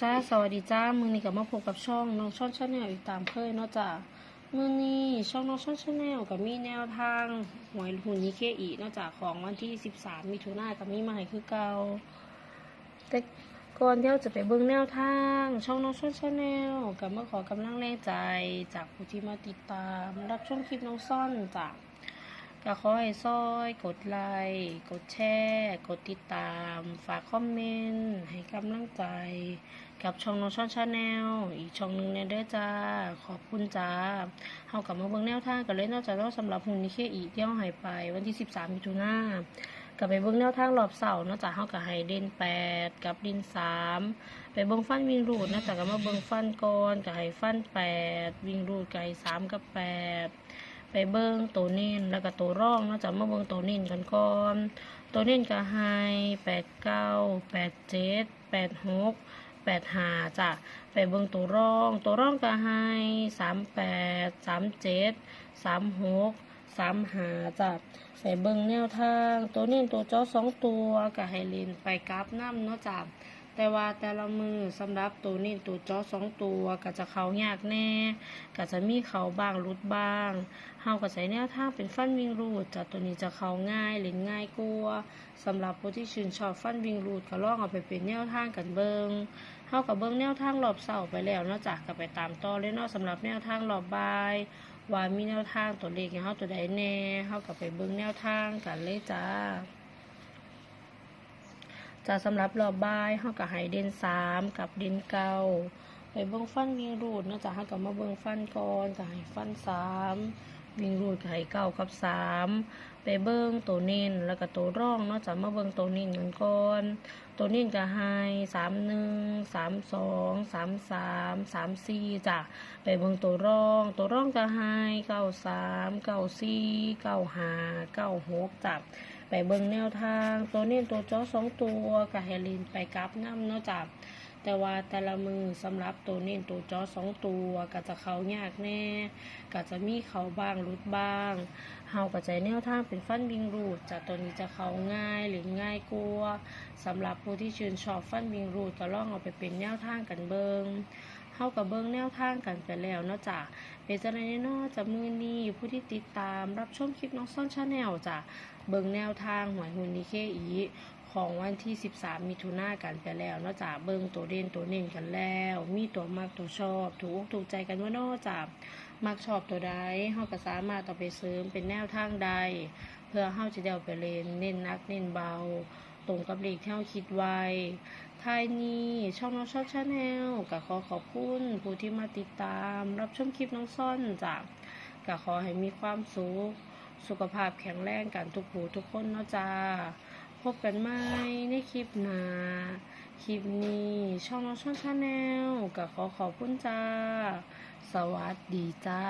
จ้าสวัสดีจ้ามือนี้กับมาพบกับช่องน้องช่อนชาแนลอีกตามเคยเนาะจ้ามือนี้ช่องน้องช่อนชาแนลกับมีแนวทางหวยหุ่นนิเคอีนาะจ้าของวันที่ 13มิถุนายนกับมีมาให้คือเก่าแต่ก่อนเที่ยวจะไปเบิ่งแนวทาง ช่องน้องช่อนชาแนลกับเมาขอกำลังแรงใจจากผู้ที่มาติดตาม รับชมคลิปน้องซ่อนจาก ขอให้ซอยกดไลค์กดแชร์ กดติดตาม ฝากคอมเมนต์ ให้กำลังใจ กับช่องน้องช่อนชาแนลอีกช่องหนึ่งเนี่ยเด้อจ้า ขอบคุณจ้าเฮากลับมาเบิ่งแนวทางกันเลยนอกจากเราสำหรับหุ่นนิเคอีเที่ยวหายไป วันที่ 13มิถุนายนกับไปเบิ่งแนวทางรอบเสาร์นอกจากเฮากับไฮเดน8 กับดิน 3 ไปเบิ่งฟันวิ่งรูดนอกจากก็มาเบิ่งฟันก่อนกับไฮฟัน 8 วิ่งรูดไก่3กับ 8 ไปเบิ้งตัวเน้นแล้วก็ตัวร่องเนาะจะมาเบิ้งตัวเน้นกันก่อน ตัวเน้นก็ไฮแปดเก้าแปดเจ็ดแปดหกแปดหาจ้ะไปเบิ้งตัวร่อง ตัวร่องก็ไฮสามแปดสามเจ็ดสามหกสามหาจ้ะไปเบิ้งแนวทาง ตัวเน้นตัวจ้อสองตัวก็ให้เลนไปกราฟน้ำเนาะจ้ะ แต่ว่าแต่ละมือสำหรับตัวนี้ตัวจอสองตัวก็จะเขายากแน่ก็จะมีเขาบ้างรุดบ้างเฮาก็ใช้แนวทางเป็นฟันวิ่งรูดจากตัวนี้จะเขาง่ายเล่นง่ายกลัวาสำหรับผู้ที่ชื่นชอบฟันวิ่งรูดก็ลองเอาไปเป็นแนวทางกันเบิงเฮากับเบิงแนวทางรอบเสาไปแล้วนอกจากก็ไปตามต่อเลยเนาะสำหรับแนวทางรอบบายว่ามีแนวทางตัวเลขให้เฮาตัวใดแน่เฮาก็ไปเบิงแนวทางกันเลยจ้า จะสำหรับรอบบ่ายเฮาก็ให้เด่นสามกับเด่นเก้าไปเบิ่งฟันมีรูดเนาะจ้ะเฮาก็มาเบิ่งฟันก่อนก็ให้ฟันสาม วิ่งรูดก็ให้เก้ากับสามไปเบิ่งตัวเน้นแล้วก็ตัวร่องเนาะจะมาเบิ่งตัวเน้นกันก่อนตัวเน้นก็ให้สามหนึ่งสามสองสามสามสามสี่จ้ะไปเบิ่งตัวร่อง ตัวร่องก็ให้เก้าสามเก้าสี่เก้าห้าเก้าหกจ้ะไปเบิ่งแนวทางตัวเน้นตัวจ้อสองตัวกับเฮลินไปกราฟน้ำเนาะจ้ะ แต่ว่าแต่ละมือสำหรับตัวเน้นตัวจอสองตัวก็จะเขายากแน่ก็จะมีเขาบ้างรุดบ้างเฮาก็ใจแนวทางเป็นฟันบิงรูดจากตัวนี้จะเขาง่ายหรือง่ายกลัวสำหรับผู้ที่ชื่นชอบฟันบิงรูดก็ลองเอาไปเป็นแนวทางกันเบิงเฮากับเบิงแนวทางกันไปแล้วเนาะจ้ะเป็นจังไดเนาะจะมือนี้ผู้ที่ติดตามรับชมคลิปน้องซ่อนชาแนลจ้ะเบิ่งแนวทางหวยหุ่นนิเคอีของวันที่ 13 มิถุนายนกันไปแล้วเนาะจ้ะเบิ่งตัวเด่นตัวเน่นกันแล้ว มีตัวมักตัวชอบ ถูกอกถูกใจกันว่าเนาะจ้ะมักชอบตัวใดเฮาก็สามารถต่อไปเสริมเป็นแนวทางใด เพื่อเฮาจะเดาไปเล่นเน้นนักเน้นเบา ตรงกับเลขที่เฮาคิดไว้ท้ายนี้ช่องน้องชอบชาแนลก็ขอขอบคุณผู้ที่มาติดตาม รับชมคลิปน้องซ่อนจ้ะก็ขอให้มีความสุข สุขภาพแข็งแรงกันทุกผู้ทุกคนเนาะจ้า พบกันใหม่ในคลิปหน้าคลิปนี้ช่องน้องช่องชาแนลก็ขอขอบคุณจ้า สวัสดีจ้า